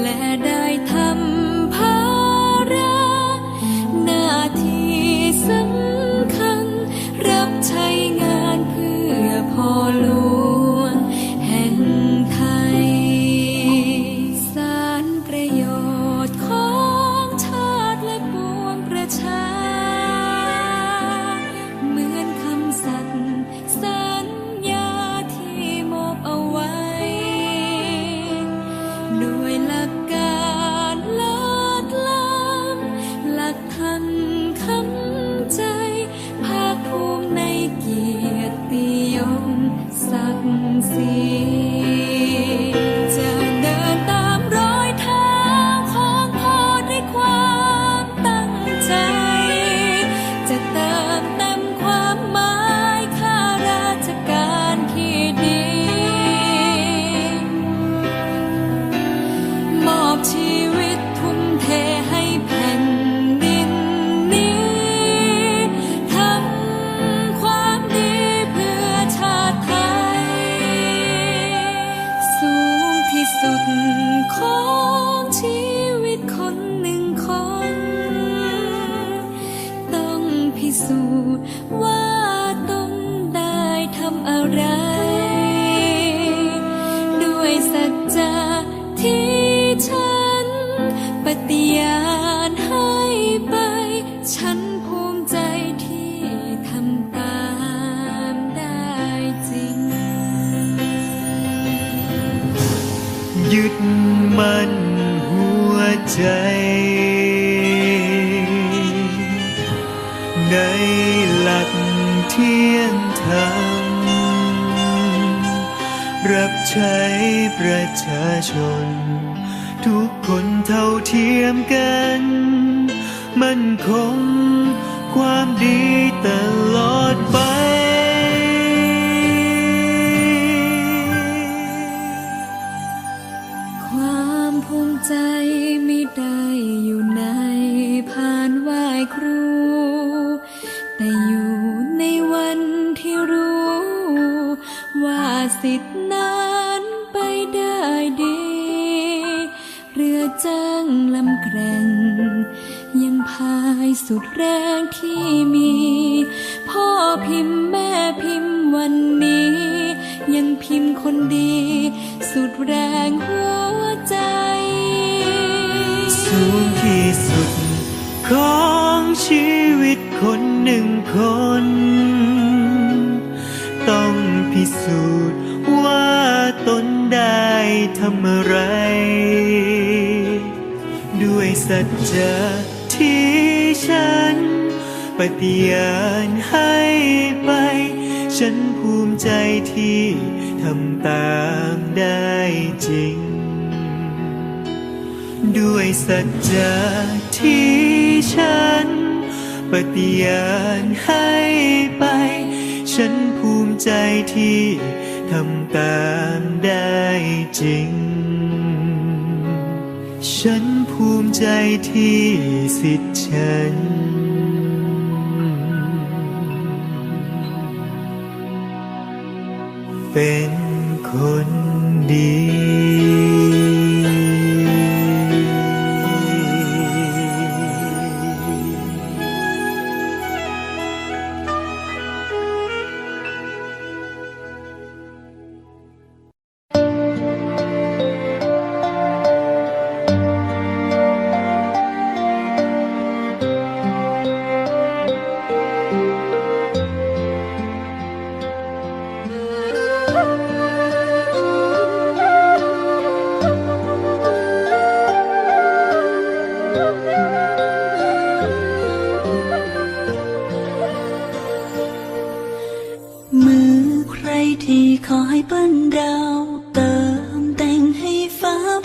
และได้ ก สุดของชีวิตคนหนึ่งคน ต้องพิสูจน์ว่าตนได้ทำอะไร ด้วยสัจจะที่ฉันปฏิญาณให้ไปฉัน ยึดมั่นหัวใจ ในหลักเที่ยงธรรมรับใช้ประชาชน ทุกคนเท่าเทียมกัน มั่นคงความดีตลอดไป ได้ดี เรือจ้างลำแกร่ง ยังพายสุดแรงที่มี พ่อพิมพ์แม่พิมพ์วันนี้ ยังพิมพ์คนดี สุดแรงหัวใจ สูงที่สุด ของชีวิตคนหนึ่งคน ต้องพิสูจน์ ได้ทำอะไร ด้วยสัจจะที่ฉัน ปฏิญาณให้ไป ฉันภูมิใจที่ทำตามได้จริง ด้วยสัจจะที่ฉัน ปฏิญาณให้ไป ฉันภูมิใจที่ ทำตามได้จริง ฉันภูมิใจที่สิทธิฉัน เป็นคนดี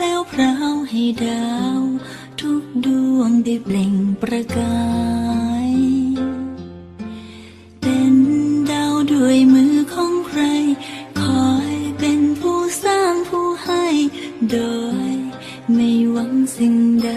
แล้วพราวให้ดาว ทุกดวงได้เปล่งประกาย เป็นดาวด้วยมือของใคร คอยเป็นผู้สร้างผู้ให้ โดย ไม่หวังสิ่งใด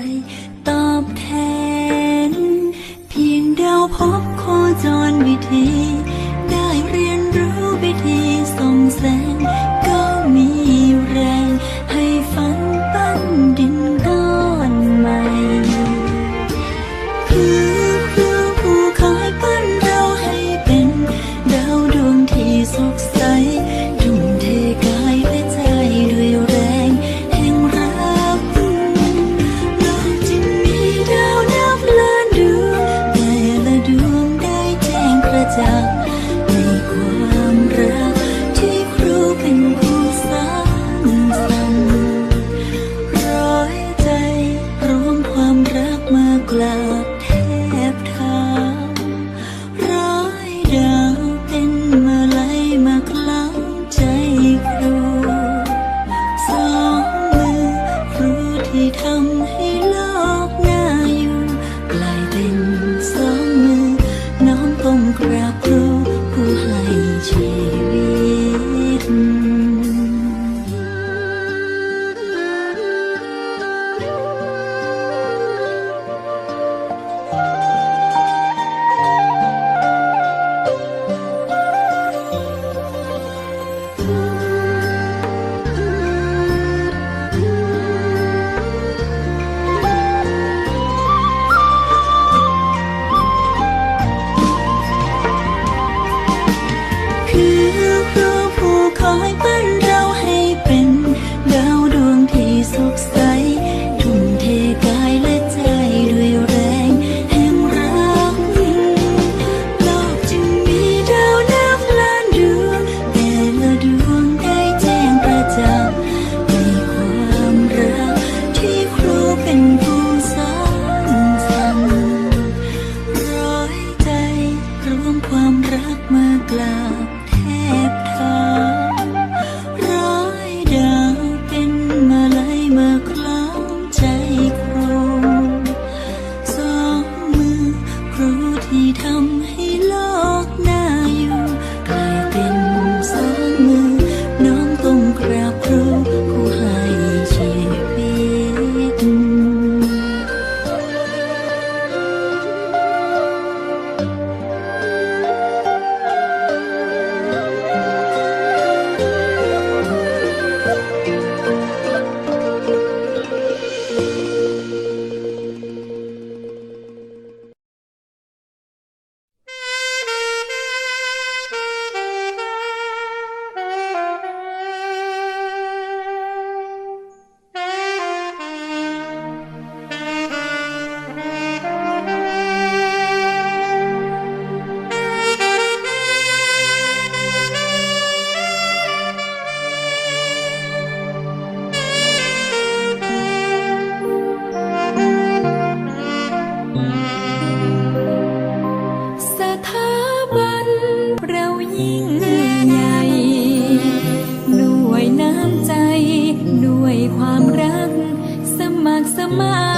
sama